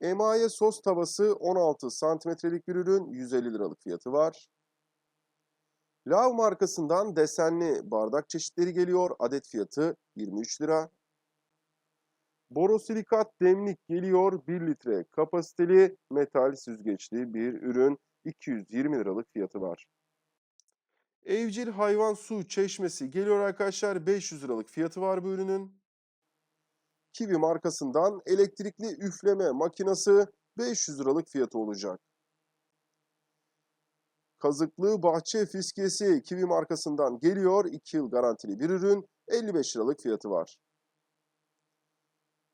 Emaye sos tavası 16 santimetrelik bir ürün 150 liralık fiyatı var. Lav markasından desenli bardak çeşitleri geliyor. Adet fiyatı 23 lira. Borosilikat demlik geliyor. 1 litre kapasiteli metal süzgeçli bir ürün. 220 liralık fiyatı var. Evcil hayvan su çeşmesi geliyor arkadaşlar. 500 liralık fiyatı var bu ürünün. Kiwi markasından elektrikli üfleme makinesi 500 liralık fiyatı olacak. Kazıklı bahçe fiskiyesi Kiwi markasından geliyor. 2 yıl garantili bir ürün. 55 liralık fiyatı var.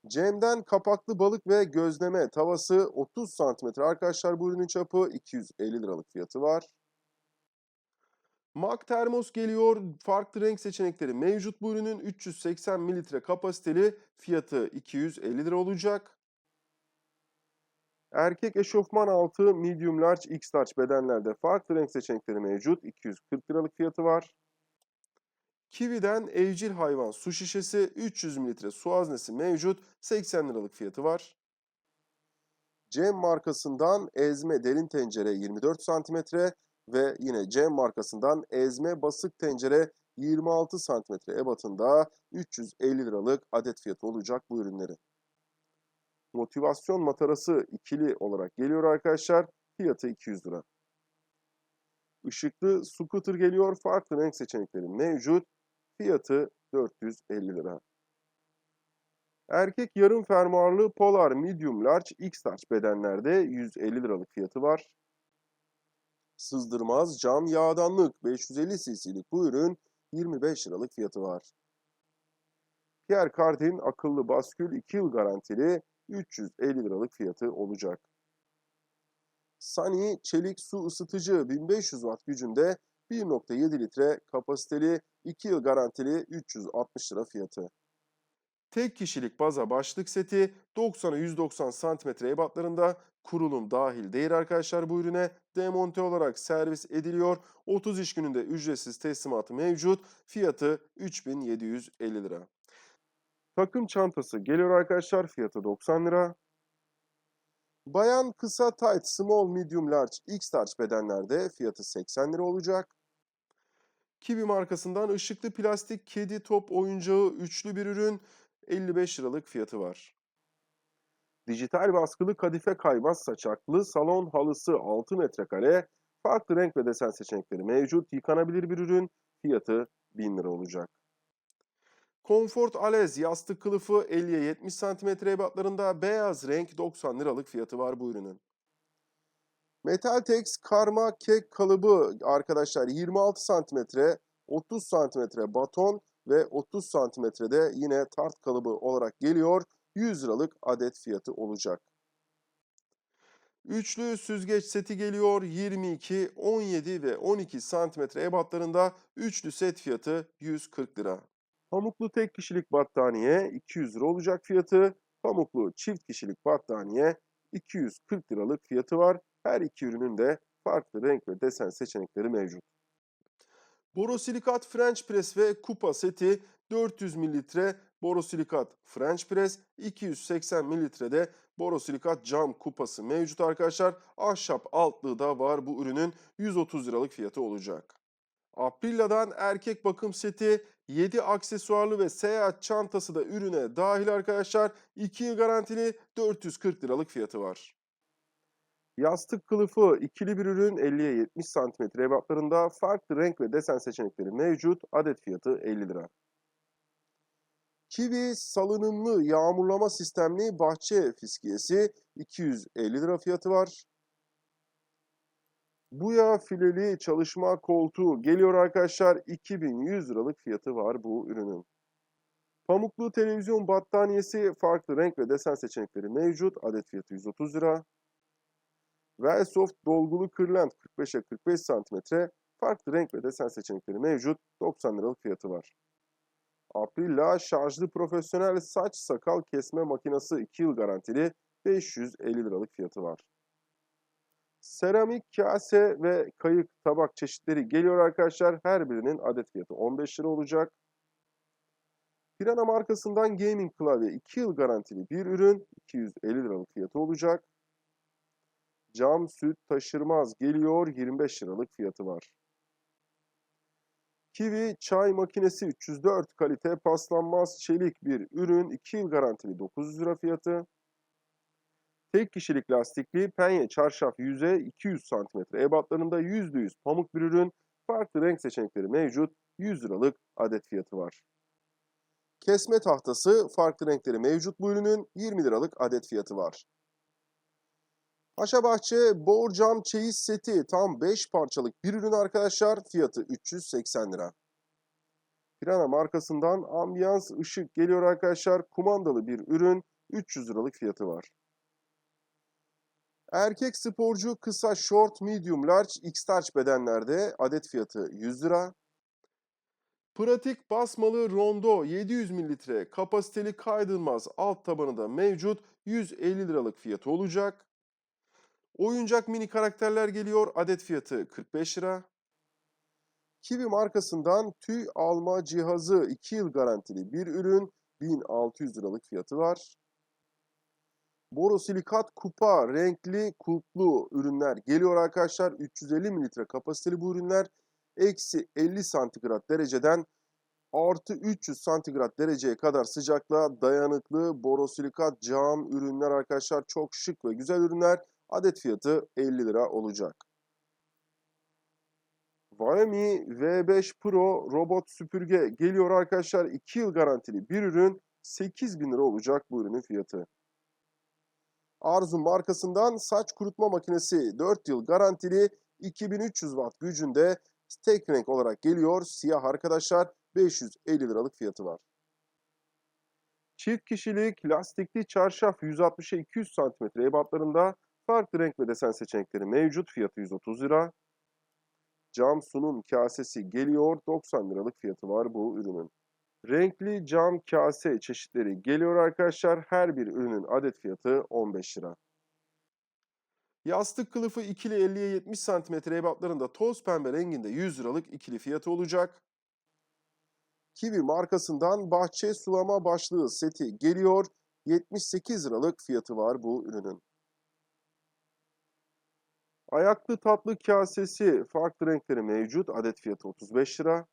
Cem'den kapaklı balık ve gözleme tavası 30 cm arkadaşlar bu ürünün çapı 250 liralık fiyatı var. Mak termos geliyor. Farklı renk seçenekleri mevcut bu ürünün 380 mililitre kapasiteli fiyatı 250 lira olacak. Erkek eşofman altı medium large x large bedenlerde farklı renk seçenekleri mevcut 240 liralık fiyatı var. Kiwi'den evcil hayvan su şişesi 300 mililitre su haznesi mevcut 80 liralık fiyatı var. Cem markasından ezme derin tencere 24 cm ve yine Cem markasından ezme basık tencere 26 cm ebatında 350 liralık adet fiyatı olacak bu ürünleri. Motivasyon matarası ikili olarak geliyor arkadaşlar. Fiyatı 200 lira. Işıklı scooter geliyor. Farklı renk seçenekleri mevcut. Fiyatı 450 lira. Erkek yarım fermuarlı Polar Medium Large X Large bedenlerde 150 liralık fiyatı var. Sızdırmaz cam yağdanlık 550 cc'lik bu ürün 25 liralık fiyatı var. Pierre Cardin akıllı baskül 2 yıl garantili 350 liralık fiyatı olacak. Sunny çelik su ısıtıcı 1500 watt gücünde 1.7 litre kapasiteli 2 yıl garantili 360 lira fiyatı. Tek kişilik baza başlık seti 90'a 190 cm ebatlarında kurulum dahil değil arkadaşlar bu ürüne demonte olarak servis ediliyor. 30 iş gününde ücretsiz teslimatı mevcut. Fiyatı 3750 lira. Takım çantası geliyor arkadaşlar. Fiyatı 90 lira. Bayan kısa tight small medium large x large bedenlerde fiyatı 80 lira olacak. Kiwi markasından ışıklı plastik kedi top oyuncağı üçlü bir ürün 55 liralık fiyatı var. Dijital baskılı kadife kaymaz saçaklı salon halısı 6 metrekare farklı renk ve desen seçenekleri mevcut yıkanabilir bir ürün fiyatı 1000 lira olacak. Comfort Alez yastık kılıfı 50'ye 70 cm ebatlarında beyaz renk 90 liralık fiyatı var bu ürünün. Metaltex karma kek kalıbı arkadaşlar 26 cm, 30 cm baton ve 30 santimetrede yine tart kalıbı olarak geliyor. 100 liralık adet fiyatı olacak. Üçlü süzgeç seti geliyor. 22, 17 ve 12 santimetre ebatlarında üçlü set fiyatı 140 lira. Pamuklu tek kişilik battaniye 200 lira olacak fiyatı. Pamuklu çift kişilik battaniye 240 liralık fiyatı var. Her iki ürünün de farklı renk ve desen seçenekleri mevcut. Borosilikat French Press ve kupa seti 400 mililitre borosilikat French Press, 280 mililitrede borosilikat cam kupası mevcut arkadaşlar. Ahşap altlığı da var bu ürünün 130 liralık fiyatı olacak. Aprilia'dan erkek bakım seti 7 aksesuarlı ve seyahat çantası da ürüne dahil arkadaşlar. 2 yıl garantili 440 liralık fiyatı var. Yastık kılıfı ikili bir ürün 50'ye 70 cm ebatlarında farklı renk ve desen seçenekleri mevcut. Adet fiyatı 50 lira. Kiwi salınımlı yağmurlama sistemli bahçe fiskiyesi 250 lira fiyatı var. Buya fileli çalışma koltuğu geliyor arkadaşlar. 2100 liralık fiyatı var bu ürünün. Pamuklu televizyon battaniyesi farklı renk ve desen seçenekleri mevcut. Adet fiyatı 130 lira. Velsoft dolgulu kırlent 45'e 45 cm. Farklı renk ve desen seçenekleri mevcut. 90 liralık fiyatı var. Aprilla şarjlı profesyonel saç sakal kesme makinesi 2 yıl garantili 550 liralık fiyatı var. Seramik kase ve kayık tabak çeşitleri geliyor arkadaşlar. Her birinin adet fiyatı 15 lira olacak. Pirana markasından gaming klavye 2 yıl garantili bir ürün 250 liralık fiyatı olacak. Cam süt taşırmaz geliyor 25 liralık fiyatı var. Kiwi çay makinesi 304 kalite paslanmaz çelik bir ürün 2 yıl garantili 900 lira fiyatı. Tek kişilik lastikli penye çarşaf yüze 200 cm ebatlarında %100 pamuk bir ürün. Farklı renk seçenekleri mevcut. 100 liralık adet fiyatı var. Kesme tahtası farklı renkleri mevcut bu ürünün 20 liralık adet fiyatı var. Paşabahçe borcam çeyiz seti tam 5 parçalık bir ürün arkadaşlar. Fiyatı 380 lira. Pirana markasından ambiyans ışık geliyor arkadaşlar. Kumandalı bir ürün 300 liralık fiyatı var. Erkek sporcu kısa short, medium, large, x-large bedenlerde adet fiyatı 100 lira. Pratik basmalı rondo 700 mililitre kapasiteli kaydılmaz alt tabanı da mevcut 150 liralık fiyatı olacak. Oyuncak mini karakterler geliyor adet fiyatı 45 lira. Kiwi markasından tüy alma cihazı 2 yıl garantili bir ürün 1600 liralık fiyatı var. Borosilikat kupa renkli kulplu ürünler geliyor arkadaşlar. 350 mililitre kapasiteli bu ürünler. Eksi 50 santigrat dereceden artı 300 santigrat dereceye kadar sıcaklığa dayanıklı borosilikat cam ürünler arkadaşlar. Çok şık ve güzel ürünler. Adet fiyatı 50 lira olacak. Xiaomi V5 Pro robot süpürge geliyor arkadaşlar. 2 yıl garantili bir ürün 8000 lira olacak bu ürünün fiyatı. Arzu markasından saç kurutma makinesi 4 yıl garantili 2300 watt gücünde tek renk olarak geliyor. Siyah arkadaşlar 550 liralık fiyatı var. Çift kişilik lastikli çarşaf 160'a 200 cm ebatlarında farklı renk ve desen seçenekleri mevcut. Fiyatı 130 lira. Cam sunum kasesi geliyor. 90 liralık fiyatı var bu ürünün. Renkli cam kase çeşitleri geliyor arkadaşlar. Her bir ürünün adet fiyatı 15 lira. Yastık kılıfı ikili 50'ye 70 cm ebatlarında toz pembe renginde 100 liralık ikili fiyatı olacak. Kiwi markasından bahçe sulama başlığı seti geliyor. 78 liralık fiyatı var bu ürünün. Ayaklı tatlı kasesi farklı renkleri mevcut. Adet fiyatı 35 lira.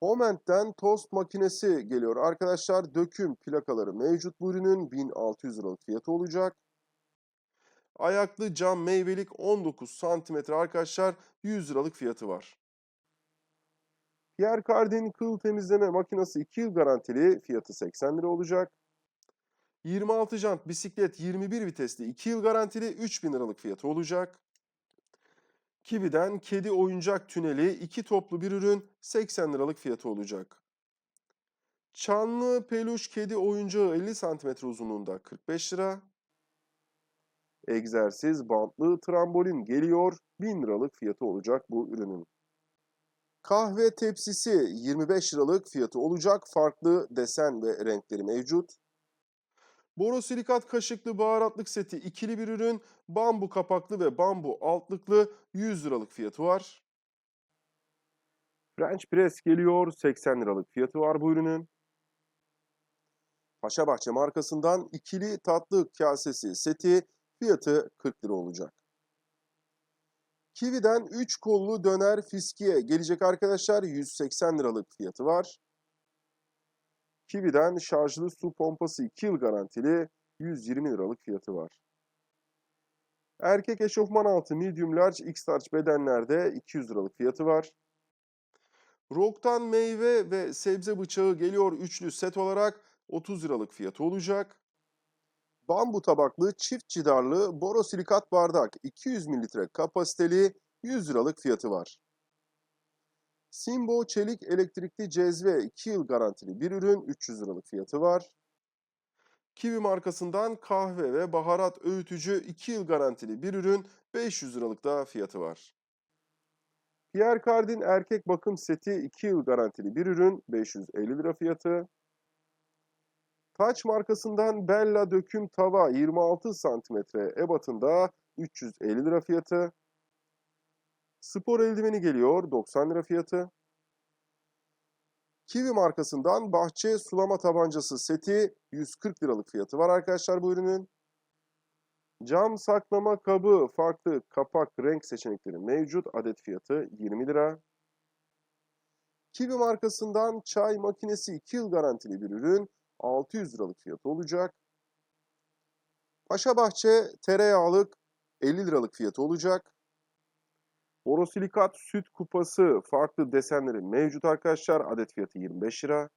Homent'ten tost makinesi geliyor. Arkadaşlar döküm plakaları mevcut bu ürünün 1600 liralık fiyatı olacak. Ayaklı cam meyvelik 19 santimetre arkadaşlar 100 liralık fiyatı var. Pierre Cardin kıl temizleme makinesi 2 yıl garantili fiyatı 80 lira olacak. 26 jant bisiklet 21 vitesli 2 yıl garantili 3000 liralık fiyatı olacak. Kiwi'den kedi oyuncak tüneli 2 toplu bir ürün 80 liralık fiyatı olacak. Çanlı peluş kedi oyuncağı 50 cm uzunluğunda 45 lira. Egzersiz bantlı trambolin geliyor 1000 liralık fiyatı olacak bu ürünün. Kahve tepsisi 25 liralık fiyatı olacak. Farklı desen ve renkleri mevcut. Borosilikat kaşıklı baharatlık seti ikili bir ürün. Bambu kapaklı ve bambu altlıklı 100 liralık fiyatı var. French press geliyor 80 liralık fiyatı var bu ürünün. Paşabahçe markasından ikili tatlı kasesi seti fiyatı 40 lira olacak. Kiwi'den 3 kollu döner fiskiye gelecek arkadaşlar 180 liralık fiyatı var. Kiwi'den şarjlı su pompası 2 yıl garantili 120 liralık fiyatı var. Erkek eşofman altı medium large x large bedenlerde 200 liralık fiyatı var. Rock'tan meyve ve sebze bıçağı geliyor üçlü set olarak 30 liralık fiyatı olacak. Bambu tabaklı çift cidarlı borosilikat bardak 200 mililitre kapasiteli 100 liralık fiyatı var. Simbo çelik elektrikli cezve 2 yıl garantili bir ürün 300 liralık fiyatı var. Kiwi markasından kahve ve baharat öğütücü 2 yıl garantili bir ürün 500 liralık da fiyatı var. Pierre Cardin erkek bakım seti 2 yıl garantili bir ürün 550 lira fiyatı. Taç markasından Bella döküm tava 26 santimetre ebatında 350 lira fiyatı. Spor eldiveni geliyor 90 lira fiyatı. Kiwi markasından bahçe sulama tabancası seti 140 liralık fiyatı var arkadaşlar bu ürünün. Cam saklama kabı farklı kapak renk seçenekleri mevcut. Adet fiyatı 20 lira. Kiwi markasından çay makinesi 2 yıl garantili bir ürün 600 liralık fiyatı olacak. Paşa Bahçe tereyağlık 50 liralık fiyatı olacak. Borosilikat süt kupası farklı desenleri mevcut arkadaşlar. Adet fiyatı 25 lira.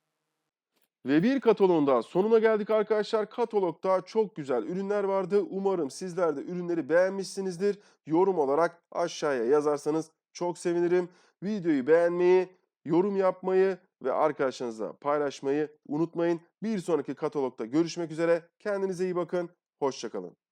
Ve bir kataloğun daha sonuna geldik arkadaşlar. Katalogda çok güzel ürünler vardı. Umarım sizler de ürünleri beğenmişsinizdir. Yorum olarak aşağıya yazarsanız çok sevinirim. Videoyu beğenmeyi, yorum yapmayı ve arkadaşlarınızla paylaşmayı unutmayın. Bir sonraki katalogda görüşmek üzere. Kendinize iyi bakın. Hoşçakalın.